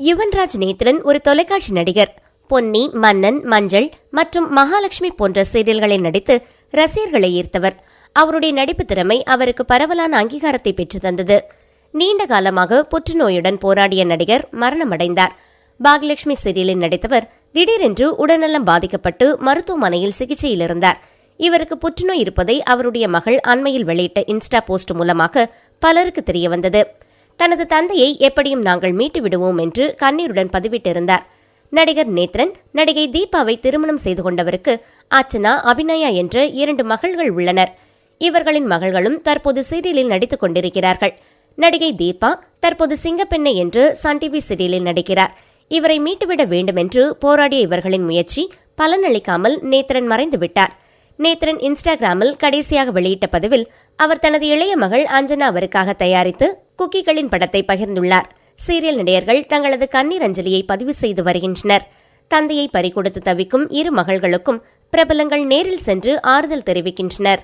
யுவன்ராஜ் நேத்ரன் ஒரு தொலைக்காட்சி நடிகர். பொன்னி மன்னன் மஞ்சள் மற்றும் மகாலட்சுமி போன்ற சீரியல்களில் நடித்து ரசிகர்களை ஈர்த்தவர். அவருடைய நடிப்பு திறமை அவருக்கு பரவலான அங்கீகாரத்தை பெற்று தந்தது. நீண்ட காலமாக புற்றுநோயுடன் போராடிய நடிகர் மரணமடைந்தார். பாகலட்சுமி சீரியலில் நடித்தவர் திடீரென்று உடல்நலம் பாதிக்கப்பட்டு மருத்துவமனையில் சிகிச்சையில் இருந்தார். இவருக்கு புற்றுநோய் இருப்பதை அவருடைய மகள் அண்மையில் வெளியிட்ட இன்ஸ்டா போஸ்ட் மூலமாக பலருக்கு தெரியவந்தது. தனது தந்தையை எப்படியும் நாங்கள் மீட்டு விடுவோம் என்று கண்ணீருடன் பதிவிட்டிருந்தார். நடிகர் நேத்ரன் நடிகை தீபாவை திருமணம் செய்து கொண்டவருக்கு அர்ச்சனா அபிநயா என்ற இரண்டு மகள்கள் உள்ளனர். இவர்களின் மகள்களும் தற்போது சீரியலில் நடித்துக் கொண்டிருக்கிறார்கள். நடிகை தீபா தற்போது சிங்கப்பெண்ணை என்று சன் டிவி சீரியலில் நடிக்கிறார். இவரை மீட்டுவிட வேண்டும் என்று போராடிய இவர்களின் முயற்சி பலனளிக்காமல் நேத்ரன் மறைந்துவிட்டார். நேத்ரன் இன்ஸ்டாகிராமில் கடைசியாக வெளியிட்ட பதிவில் அவர் தனது இளைய மகள் அஞ்சனா அவருக்காக தயாரித்து குக்கிகளின் படத்தை பகிர்ந்துள்ளார். சீரியல் நடிகர்கள் தங்களது கண்ணீர் அஞ்சலியை பதிவு செய்து வருகின்றனர். தந்தையை பறிகொடுத்து தவிக்கும் இரு மகள்களுக்கும் பிரபலங்கள் நேரில் சென்று ஆறுதல் தெரிவிக்கின்றனர்.